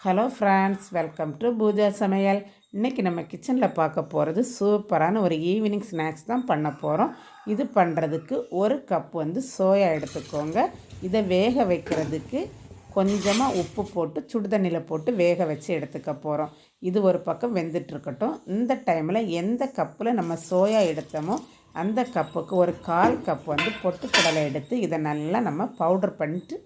Hello friends welcome to Pooja சமையல். இன்றைக்கி நம்ம கிச்சனில் பார்க்க போகிறது சூப்பரான ஒரு ஈவினிங் ஸ்நாக்ஸ் தான் பண்ண போகிறோம் இது பண்ணுறதுக்கு ஒரு கப் வந்து சோயா எடுத்துக்கோங்க. இதை வேக வைக்கிறதுக்கு கொஞ்சமாக உப்பு போட்டு சுடுதண்ணியில் போட்டு வேக வச்சு எடுத்துக்க போகிறோம் இது ஒரு பக்கம் வெந்துட்டுருக்கட்டும் இந்த டைமில் எந்த கப்பில் நம்ம சோயா எடுத்தோமோ அந்த கப்புக்கு ஒரு கால் கப் வந்து பொட்டுக்கடலை எடுத்து இதை நல்லா நம்ம பவுடர் பண்ணிட்டு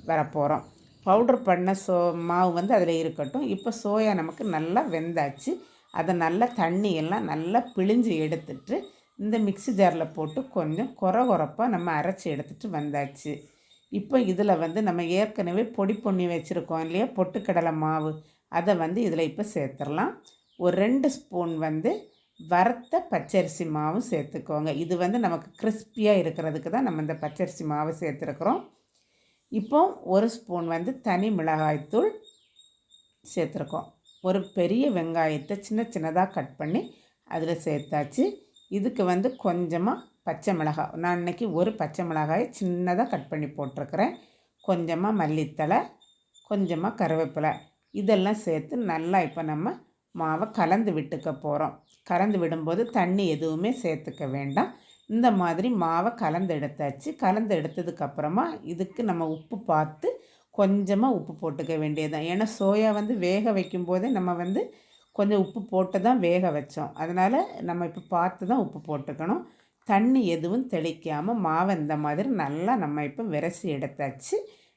வரப்போகிறோம் பவுடர் பண்ண சோ மாவு வந்து அதில் இருக்கட்டும். இப்போ சோயா நமக்கு நல்லா வெந்தாச்சு. அதை நல்லா தண்ணியெல்லாம் நல்லா பிழிஞ்சு எடுத்துட்டு இந்த மிக்ஸி ஜாரில் போட்டு கொஞ்சம் குறை குறைப்பாக நம்ம அரைச்சி எடுத்துகிட்டு வந்தாச்சு. இப்போ இதில் வந்து நம்ம ஏற்கனவே பொடி பொண்ணி வச்சுருக்கோம் இல்லையா? பொட்டுக்கடலை மாவு. அதை வந்து இதில் இப்போ சேர்த்துடலாம். ஒரு ரெண்டு ஸ்பூன் வந்து வறுத்த பச்சரிசி மாவும் சேர்த்துக்கோங்க. இது வந்து நமக்கு கிறிஸ்பியாக இருக்கிறதுக்கு தான் நம்ம இந்த பச்சரிசி மாவு சேர்த்துருக்குறோம். இப்போ ஒரு ஸ்பூன் வந்து தனி மிளகாய்த்தூள் சேர்த்துருக்கோம். ஒரு பெரிய வெங்காயத்தை சின்ன சின்னதாக கட் பண்ணி அதில் சேர்த்தாச்சு. இதுக்கு வந்து கொஞ்சமாக பச்சை மிளகாய். நான் இன்றைக்கி ஒரு பச்சை மிளகாயை சின்னதாக கட் பண்ணி போட்டிருக்கிறேன். கொஞ்சமாக மல்லித்தலை கொஞ்சமாக கருவேப்பிலை. இதெல்லாம் சேர்த்து நல்லா இப்போ நம்ம மாவை கலந்து விட்டுக்க போகிறோம் கலந்து விடும்போது தண்ணி எதுவுமே சேர்த்துக்க வேண்டாம். இந்த மாதிரி மாவை கலந்து எடுத்தாச்சு. கலந்து எடுத்ததுக்கப்புறமா இதுக்கு நம்ம உப்பு பார்த்து கொஞ்சமாக உப்பு போட்டுக்க வேண்டியதுதான். ஏன்னா சோயா வந்து வேக வைக்கும்போதே நம்ம வந்து கொஞ்சம் உப்பு போட்டு தான் வேக வச்சோம். அதனால் நம்ம இப்போ பார்த்து தான் உப்பு போட்டுக்கணும். தண்ணி எதுவும் தெளிக்காமல் மாவை இந்த மாதிரி நல்லா நம்ம இப்போ விரசி எடுத்தாச்சு.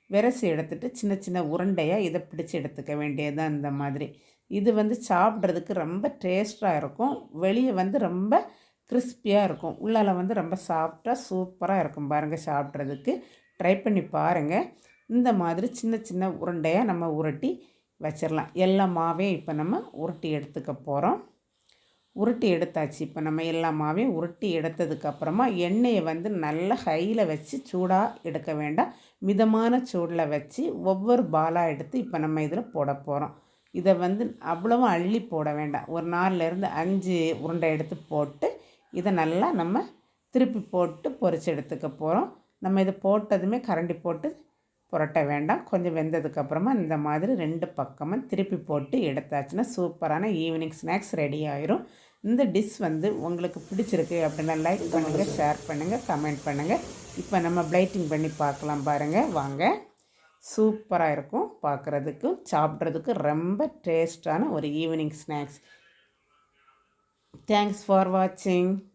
விரசி எடுத்துட்டு சின்ன சின்ன உருண்டையாக இதை பிடிச்சி எடுத்துக்க வேண்டியது தான் இந்த மாதிரி. இது வந்து சாப்பிட்றதுக்கு ரொம்ப டேஸ்ட்டாக இருக்கும். வெளியே வந்து ரொம்ப கிறிஸ்பியாக இருக்கும். உள்ளால வந்து ரொம்ப சாஃப்டாக சூப்பராக இருக்கும் பாருங்கள் சாப்பிட்றதுக்கு. ட்ரை பண்ணி பாருங்கள் இந்த மாதிரி சின்ன சின்ன உருண்டையாக நம்ம உருட்டி வச்சிடலாம் எல்லா மாவையும் இப்போ நம்ம உருட்டி எடுத்துக்க போகிறோம் உருட்டி எடுத்தாச்சு. இப்போ நம்ம எல்லா மாவையும் உருட்டி எடுத்ததுக்கப்புறமா எண்ணெயை வந்து நல்ல ஹையில் வச்சு சூடாக எடுக்க வேண்டாம். மிதமான சூடில் வச்சு ஒவ்வொரு பாலாக எடுத்து இப்போ நம்ம இதில் போட போகிறோம் இதை வந்து அவ்வளவும் அள்ளி போட வேண்டாம். ஒரு நாலுலேருந்து அஞ்சு உருண்டை எடுத்து போட்டு இதை நல்லா நம்ம திருப்பி போட்டு பொரிச்சு எடுத்துக்க போகிறோம் நம்ம இதை போட்டதுமே கரண்டி போட்டு புரட்ட வேண்டாம். கொஞ்சம் வெந்ததுக்கப்புறமா இந்த மாதிரி ரெண்டு பக்கமும் திருப்பி போட்டு எடுத்தாச்சுன்னா சூப்பரான ஈவினிங் ஸ்நாக்ஸ் ரெடி ஆயிரும். இந்த டிஷ் வந்து உங்களுக்கு பிடிச்சிருக்கு அப்படின்னா லைக் பண்ணுங்கள் ஷேர் பண்ணுங்கள் கமெண்ட் பண்ணுங்கள் இப்போ நம்ம பிளைட்டிங் பண்ணி பார்க்கலாம் பாருங்கள் வாங்க. சூப்பராக இருக்கும். பார்க்குறதுக்கு சாப்பிட்றதுக்கு ரொம்ப டேஸ்டான ஒரு evening snacks thanks for watching.